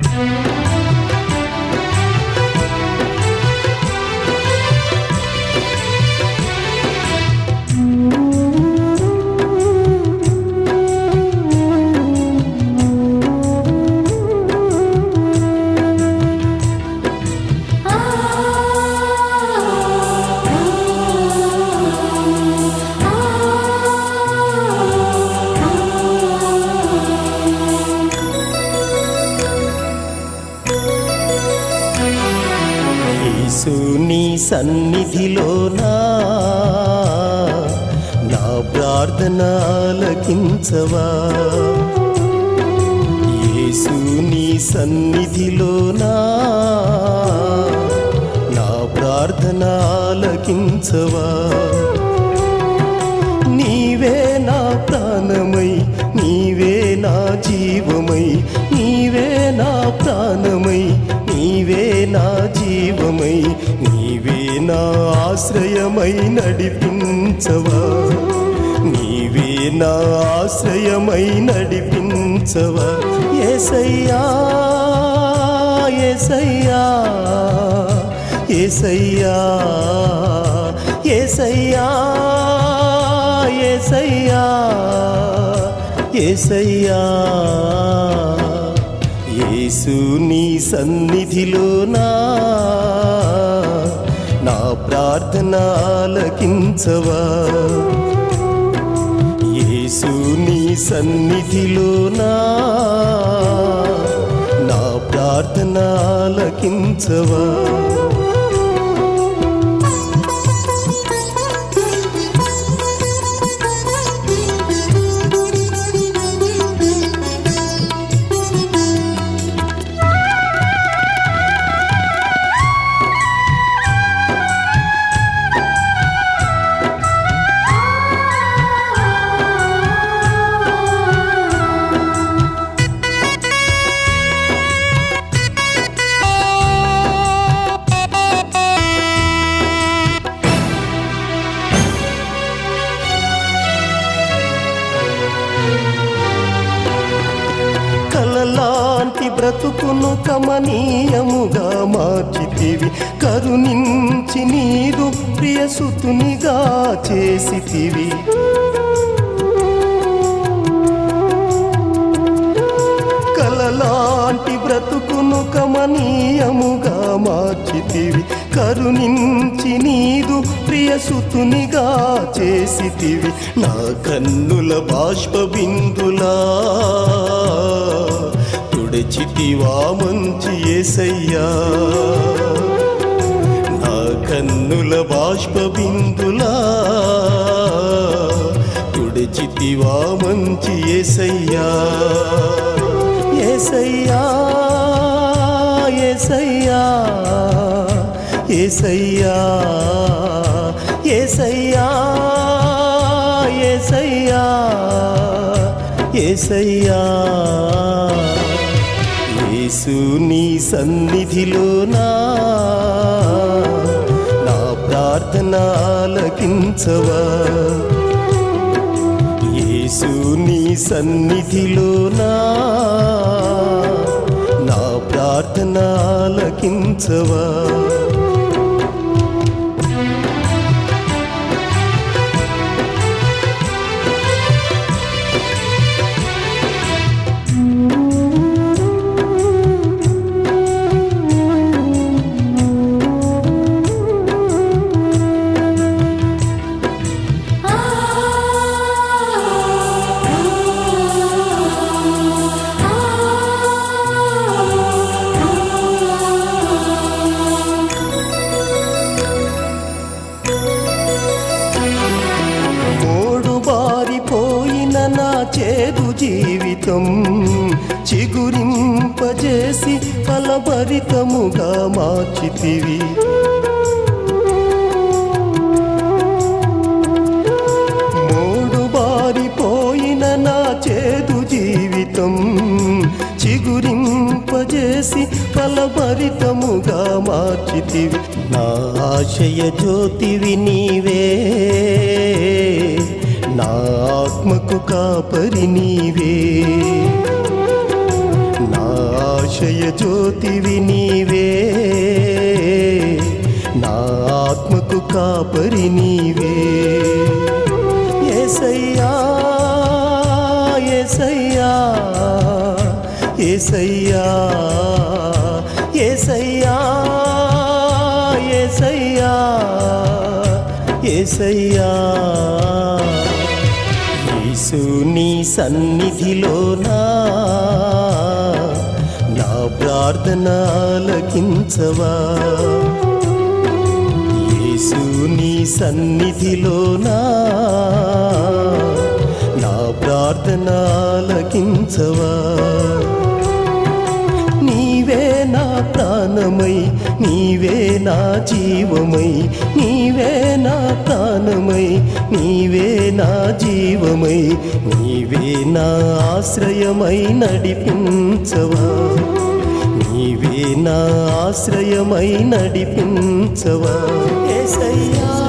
యేసు సన్నిధిలోనా? నా ప్రార్థన ఆలకించవా యేసు నీ సన్నిధిలోనా? నా ప్రార్థన ఆలకించవా నీవే నా ప్రాణమై నీవే నా జీవమై దైవమై నీవే నా ఆశ్రయమై నడిపించవా? నీవే నా ఆశ్రయమై నడిపించవా? ఏసయ్యా ఏసయ్యా ఏసయ్యా ఏసయ్యా ఏసయ్యా ఏసయ్యా. యేసు నీ సన్నిధిలోనా? నా ప్రార్థన ఆలకించవా? యేసు నీ సన్నిధిలోనా? నా ప్రార్థన ఆలకించవా? బ్రతుకును కమనీయముగా మార్చితివి. కరుణించి నీదు ప్రియసుతునిగా చేసితివి. కలలాంటి బ్రతుకును కమనీయముగా మార్చితివి. కరుణించి నీదు ప్రియసుతునిగా చేసితివి. నా కన్నుల బాష్ప బిందులా తుడిచితివా మంచి ఏసయ్యా. నా కన్నుల బాష్ప బిందులా తుడిచితివా మంచి ఏసయ్యా. ఏసయ్యా ఏసయ్యా ఏసయ్యా ఏసయ్యా ఏసయ్యా ఏసయ్యా. యేసు నీ సన్నిధిలోనా? నా ప్రార్థన ఆలకించవా? యేసు నీ సన్నిధిలోనా? నా ప్రార్థన ఆలకించవా? జీవితం చిగురింపజేసి ఫలభరితముగా మార్చితివి. మూడు బారిపోయిన నా చేదు జీవితం చిగురింపజేసి ఫలభరితముగా మార్చితివి. నా ఆశయ జ్యోతివి నీవే నా ఆత్మకు కాపరి నీవే నా ఆశయ జ్యోతివి నీవే నా ఆత్మకు కాపరి నీవే ఏసయ్యా ఏసయ్యా ఏసయ్యా ఏసయ్యా ఏసయ్యా ఏసయ్యా యేసు నీ సన్నిధిలోన? నా ప్రార్థన ఆలకించవా? యేసు నీ సన్నిధిలోన? నా ప్రార్థన ఆలకించవా? నీవే నా ప్రాణమై నీవే నా జీవమై నీవే నా ప్రాణమై నీవే నా జీవమై నీవే నా ఆశ్రయమై నడిపించవా. నీవే నా ఆశ్రయమై నడిపించవా. ఏసయ్యా.